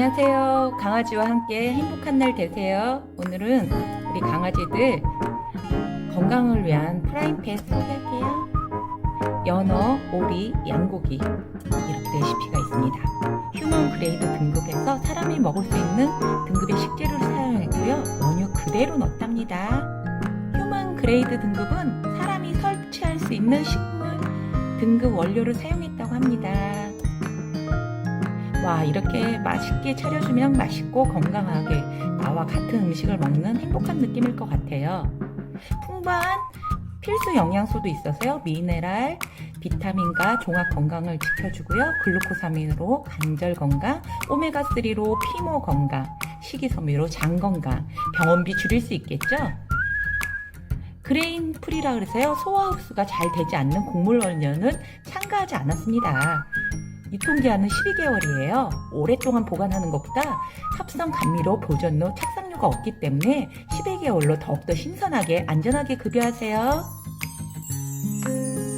안녕하세요. 강아지와 함께 행복한 날 되세요. 오늘은 우리 강아지들 건강을 위한 프라임팬 소개할게요. 연어, 오리, 양고기 이렇게 레시피가 있습니다. 휴먼 그레이드 등급에서 사람이 먹을 수 있는 등급의 식재료를 사용했고요. 원유 그대로 넣었답니다. 휴먼 그레이드 등급은 사람이 설치할 수 있는 식물 등급 원료를 사용했다고 합니다. 와 이렇게 맛있게 차려주면 맛있고 건강하게 나와 같은 음식을 먹는 행복한 느낌일 것 같아요. 풍부한 필수 영양소도 있어서요. 미네랄, 비타민과 종합 건강을 지켜주고요. 글루코사민으로 관절 건강, 오메가3로 피모 건강, 식이섬유로 장 건강, 병원비 줄일 수 있겠죠? 그레인 풀이라 그래서요. 소화 흡수가 잘 되지 않는 곡물 원료는 첨가하지 않았습니다. 유통기한은 12개월이에요. 오랫동안 보관하는 것보다 합성 감미료, 보존료, 착상료가 없기 때문에 12개월로 더욱더 신선하게 안전하게 급여하세요.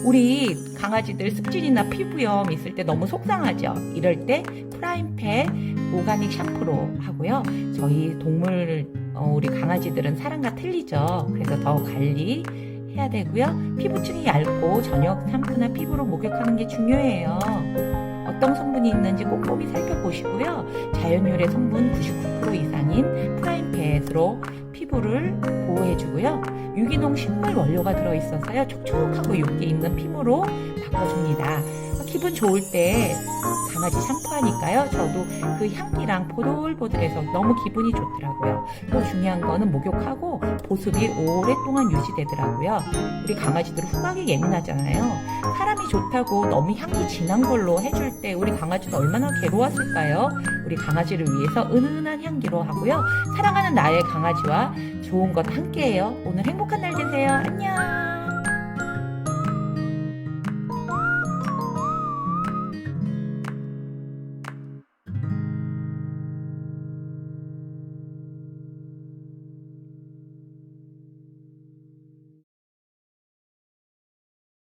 우리 강아지들 습진이나 피부염 있을 때 너무 속상하죠. 이럴 때 프라임팬 오가닉 샴푸로 하고요. 저희 동물 어, 우리 강아지들은 사람과 틀리죠. 그래서 더 관리 해야 되고요. 피부층이 얇고 저녁 샴푸나 피부로 목욕하는 게 중요해요. 어떤 성분이 있는지 꼼꼼히 살펴보시고요. 자연유래 성분 99% 이상인 프라임팬으로 피부를 보호해주고요. 유기농 식물 원료가 들어있어서요. 촉촉하고 윤기 있는 피부로 바꿔줍니다. 기분 좋을 때 강아지 샴푸하니까요. 저도 그 향기랑 보들보들해서 너무 기분이 좋더라고요. 또 중요한 거는 목욕하고 보습이 오랫동안 유지되더라고요. 우리 강아지들은 후각이 예민하잖아요. 사람이 좋다고 너무 향이 진한 걸로 해줄 때 우리 강아지는 얼마나 괴로웠을까요? 우리 강아지를 위해서 은은한 향기로 하고요. 사랑하는 나의 강아지와 좋은 것 함께해요. 오늘 행복한 날 되세요. 안녕.